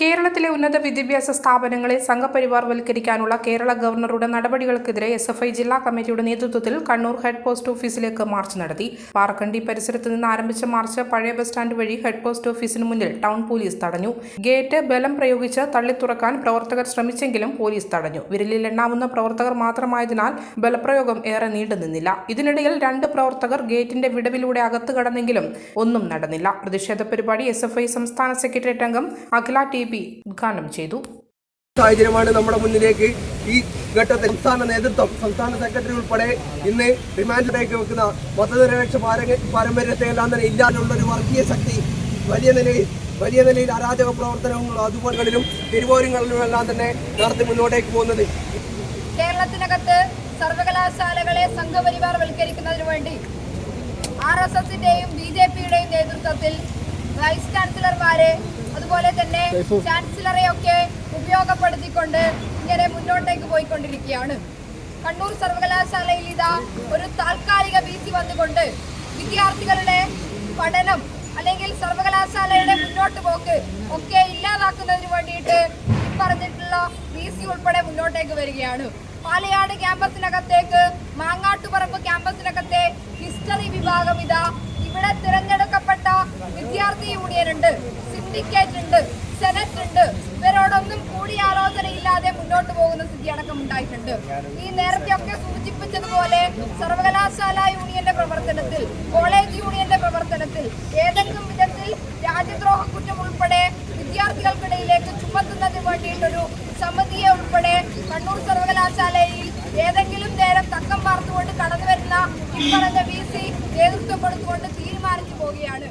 കേരളത്തിലെ ഉന്നത വിദ്യാഭ്യാസ സ്ഥാപനങ്ങളെ സംഘപരിവാർ സംഘപരിവാർവൽക്കരിക്കാനുള്ള കേരള ഗവർണറുടെ നടപടികൾക്കെതിരെ എസ് എഫ് ഐ ജില്ലാ കമ്മിറ്റിയുടെ നേതൃത്വത്തിൽ കണ്ണൂർ ഹെഡ് പോസ്റ്റ് ഓഫീസിലേക്ക് മാർച്ച് നടത്തി. പാറക്കണ്ടി പരിസരത്ത് നിന്ന് ആരംഭിച്ച മാർച്ച് പഴയ ബസ് സ്റ്റാൻഡ് വഴി ഹെഡ് പോസ്റ്റ് ഓഫീസിന് മുന്നിൽ ടൗൺ പോലീസ് തടഞ്ഞു. ഗേറ്റ് ബലം പ്രയോഗിച്ച് തള്ളി തുറക്കാൻ പ്രവർത്തകർ ശ്രമിച്ചെങ്കിലും പോലീസ് തടഞ്ഞു. വിരലിൽ എണ്ണാവുന്ന പ്രവർത്തകർ മാത്രമായതിനാൽ ബലപ്രയോഗം ഏറെ നീണ്ടുനിന്നില്ല ഇതിനിടയിൽ രണ്ട് പ്രവർത്തകർ ഗേറ്റിന്റെ വിടവിലൂടെ അകത്ത് കടന്നെങ്കിലും ഒന്നും നടന്നില്ല. പ്രതിഷേധ പരിപാടി എസ് എഫ് ഐ സംസ്ഥാന സെക്രട്ടേറിയറ്റ് അംഗം അഖില ടി പി ഉദ്ഘാടനം ചെയ്തു. സാഹചര്യമാണ് നമ്മുടെ മുന്നിലേക്ക് ഈ ഘട്ടത്തിൽ സംസ്ഥാന നേതൃത്വം സംസ്ഥാന സെക്രട്ടറി ഉൾപ്പെടെ ഇന്ന് റിമാൻഡിലേക്ക് വെക്കുന്ന മതനിരപേക്ഷ പാരമ്പര്യത്തെ എല്ലാം തന്നെ ഇല്ലാതുള്ള ഒരു വർഗീയ ശക്തി വലിയ നിലയിൽ വലിയ നിലയിൽ അരാജക പ്രവർത്തനങ്ങളും അതുപോലെകളിലും തിരുവോരങ്ങളിലും എല്ലാം തന്നെ നടത്തി മുന്നോട്ടേക്ക് പോകുന്നത്. കേരളത്തിനകത്ത് സർവകലാശാലകളെ സംഘപരിവാർ വൽക്കരിക്കുന്നതിന് വേണ്ടി ആർ എസ് എസിന്റെയും ബി ജെ പിയുടെയും നേതൃത്വത്തിൽ വൈസ് ചാൻസലർമാരെ അതുപോലെ തന്നെ ചാൻസലറെയൊക്കെ ഉപയോഗപ്പെടുത്തിക്കൊണ്ട് ഇങ്ങനെ മുന്നോട്ടേക്ക് പോയിക്കൊണ്ടിരിക്കുകയാണ്. കണ്ണൂർ സർവകലാശാലയിൽ ഇതാ ഒരു താൽക്കാലിക ഭീതി വന്നുകൊണ്ട് വിദ്യാർത്ഥികളുടെ പഠനം അല്ലെങ്കിൽ സർവകലാശാലയുടെ മുന്നോട്ട് പോക്ക് ഒക്കെ ഇല്ലാതാക്കുന്നതിന് വേണ്ടിയിട്ട് പറഞ്ഞിട്ടുള്ള ബി സി ഉൾപ്പെടെ മുന്നോട്ടേക്ക് വരികയാണ്. പാലയാട് ക്യാമ്പസിനകത്തേക്ക് മാങ്ങാട്ടുപറമ്പ് ക്യാമ്പസിനകത്തെ ഹിസ്റ്ററി വിഭാഗം ഇതാ ഇവിടെ തിരഞ്ഞെടുക്കപ്പെട്ട വിദ്യാർത്ഥി യൂണിയൻ ഉണ്ട് സിൻഡിക്കേറ്റ് ഉണ്ട്. ഇവരോടൊന്നും കൂടിയാലോചനയില്ലാതെ മുന്നോട്ട് പോകുന്ന സ്ഥിതി അടക്കം ഉണ്ടായിട്ടുണ്ട്. ഈ നേരത്തെ ഒക്കെ സൂചിപ്പിച്ചതുപോലെ സർവകലാശാല യൂണിയന്റെ പ്രവർത്തനത്തിൽ കോളേജ് യൂണിയന്റെ പ്രവർത്തനത്തിൽ ഏതെങ്കിലും വിധത്തിൽ രാജ്യദ്രോഹ കുറ്റം ഉൾപ്പെടെ വിദ്യാർത്ഥികൾക്കിടയിലേക്ക് ചുമത്തുന്നതിന് വേണ്ടിയിട്ടൊരു സമിതിയെ ഉൾപ്പെടെ കണ്ണൂർ സർവകലാശാലയിൽ ഏതെങ്കിലും നേരം തക്കം പാർത്തുകൊണ്ട് കടന്നു വരുന്ന ഇപ്പറഞ്ഞ വി സി നേതൃത്വം കൊടുത്തുകൊണ്ട് തീരുമാനിച്ചു പോവുകയാണ്.